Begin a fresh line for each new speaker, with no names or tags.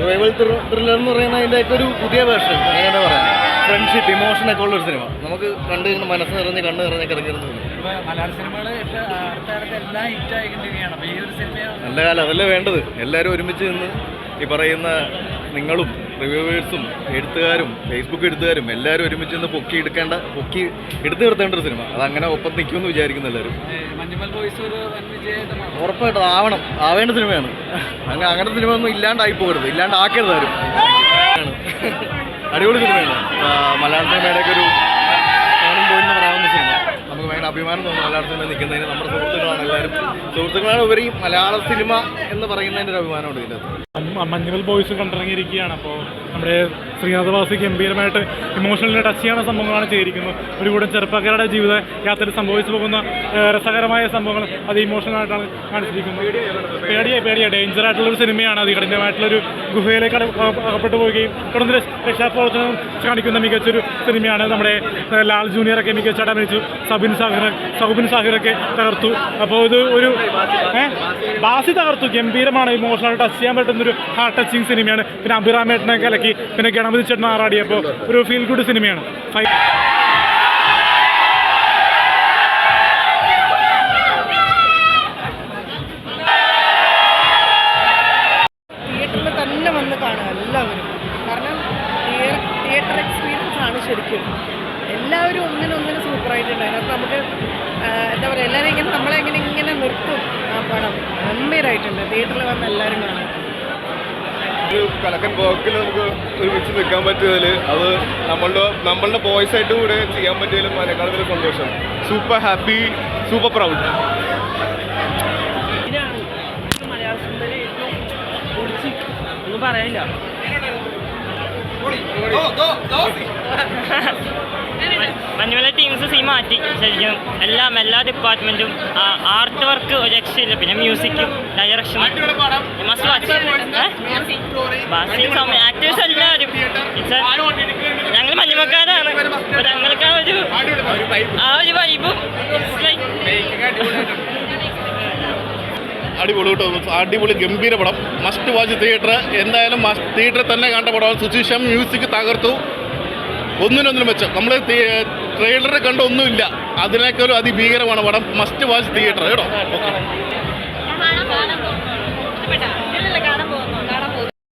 Survival thriller എന്ന് പറയുന്ന അതിന്റെ ഒക്കെ ഒരു പുതിയ വേർഷൻ. അങ്ങനെ പറയാം. ഫ്രണ്ട്ഷിപ്പ് ഇമോഷനൊക്കെ ഉള്ള ഒരു സിനിമ നമുക്ക് കണ്ടു മനസ്സ് നിറഞ്ഞ് കണ്ണ് നിറഞ്ഞ് കിടക്കുന്ന
മലയാള സിനിമകൾ എല്ലാം ഈ ഒരു സിനിമ
നല്ല കാലം അതല്ലേ വേണ്ടത്? എല്ലാവരും ഒരുമിച്ച് നിന്ന് ഈ പറയുന്ന നിങ്ങളും റിവ്യൂവേഴ്സും എഴുത്തുകാരും ഫേസ്ബുക്ക് എഴുത്തുകാരും എല്ലാവരും ഒരുമിച്ച് നിന്ന് പൊക്കി എടുക്കേണ്ട പൊക്കി എടുത്തു നിർത്തേണ്ട ഒരു സിനിമ. അത് അങ്ങനെ ഒപ്പം നിൽക്കുമെന്ന് വിചാരിക്കുന്നു എല്ലാവരും
മഞ്ഞുമൽ ബോയ്സ് ഒരു
ഉറപ്പായിട്ടും ആവണം. ആവേണ്ട സിനിമയാണ്. അങ്ങനെ അങ്ങനത്തെ സിനിമ ഒന്നും ഇല്ലാണ്ടായി പോകരുത്. ഇല്ലാണ്ടാക്കരുത് ആരും. അടിപൊളി സിനിമയാണ്. മലയാള സിനിമയുടെ ഒക്കെ ഒരു അഭിമാനം തോന്നുന്നു മലയാള സിനിമ നിൽക്കുന്നതിന് നമ്മുടെ സുഹൃത്തുക്കളാണ് എല്ലാവരും. സുഹൃത്തുക്കളാണ് ഉപരി മലയാള സിനിമ എന്ന് പറയുന്നതിന്റെ ഒരു അഭിമാനമുണ്ട്
മ- മഞ്ഞുമൽ ബോയ്സ് കണ്ടിറങ്ങിയിരിക്കുകയാണ്. അപ്പോൾ നമ്മുടെ ശ്രീനാഥ് ശ്രീനാഥവാസി ഗംഭീരമായിട്ട് ഇമോഷണലി ടച്ച് ചെയ്യുന്ന സംഭവങ്ങളാണ് ചെയ്തിരിക്കുന്നത്. ഒരു കൂടെ ചെറുപ്പക്കാരുടെ ജീവിത യാത്രയിൽ സംഭവിച്ചു പോകുന്ന രസകരമായ സംഭവങ്ങൾ അത് ഇമോഷണലായിട്ടാണ് കാണിച്ചിരിക്കുന്നത്. പേടിയായി പേടിയ ഡേഞ്ചർ ആയിട്ടുള്ളൊരു സിനിമയാണ്. അത് കഠിനമായിട്ടുള്ളൊരു ഗുഹയിലേക്ക് അകപ്പെട്ടു പോവുകയും തുടർന്ന് രക്ഷ- രക്ഷാപ്രവർത്തനം കാണിക്കുന്ന മികച്ചൊരു സിനിമയാണ് നമ്മുടെ ലാൽ ജൂനിയറൊക്കെ മികച്ചായിട്ട് അഭിനയിച്ചു. സബിൻ സാഹിർ സൗബിൻ സാഹിറൊക്കെ തകർത്തു. അപ്പോൾ ഇത് ഒരു ബാസി തകർത്തു. ഗംഭീരമാണ് ഇമോഷണൽ ടച്ച് ചെയ്യാൻ പറ്റുന്നൊരു ഹാർട്ട് ടച്ചിങ് സിനിമയാണ്. പിന്നെ അഭിറാമേട്ടനെ കലക്കി. പിന്നെ ഗണപതി ചേട്ടൻ ആറാടിയപ്പോൾ ഒരു ഫീൽ ഗുഡ് സിനിമയാണ്.
ശരിക്കും. എല്ലാവരും ഒന്നിനും ഒന്നിനും സൂപ്പറായിട്ടുണ്ട് അതിനകത്ത് നമുക്ക് എന്താ പറയുക എല്ലാവരും ഇങ്ങനെ നമ്മളെ ഇങ്ങനെ നിർത്തും ആ പടം. ഗംഭീരമായിട്ടുണ്ട് തിയേറ്ററിൽ വന്ന് എല്ലാവരും കാണാം
ഒരു കലക്കൻ വർക്കിൽ നമുക്ക് ഒരുമിച്ച് നിൽക്കാൻ പറ്റിയതിൽ അത് നമ്മളുടെ നമ്മളുടെ ബോയ്സ് ആയിട്ട് കൂടെ ചെയ്യാൻ പറ്റിയതിലും അതിനേക്കാൾ വലിയ സന്തോഷം. സൂപ്പർ ഹാപ്പി സൂപ്പർ പ്രൗഡ്
ഒന്നും പറയാനില്ല
മഞ്ഞുമല ടീംസ് സീ മാറ്റി. ശരിക്കും എല്ലാം എല്ലാ ഡിപ്പാർട്ട്മെന്റും ആർട്ട് വർക്ക് ഒരു രക്ഷയില്ല. പിന്നെ മ്യൂസിക്കും ഡയറക്ഷനും മസ്റ്റ് വാച്ച് ആക്ടേഴ്സ് എല്ലാവരും. ഞങ്ങൾ മഞ്ഞുമക്കാരാണ് ഞങ്ങൾക്ക് ആ ഒരു ആ ഒരു വൈബും
അടിപൊളി കേട്ടോ. അടിപൊളി ഗംഭീര പടം. മസ്റ്റ് വാച്ച് തിയേറ്റർ എന്തായാലും തിയേറ്ററിൽ തന്നെ കണ്ട പടം സുശീഷം മ്യൂസിക് തകർത്തു. ഒന്നിനൊന്നിനും വെച്ചോ. നമ്മൾ ട്രെയിലറിൽ കണ്ട ഒന്നുമില്ല അതിനേക്കാളും അതിഭീകരമാണ് പടം. മസ്റ്റ് വാച്ച് തിയേറ്റർ കേട്ടോ?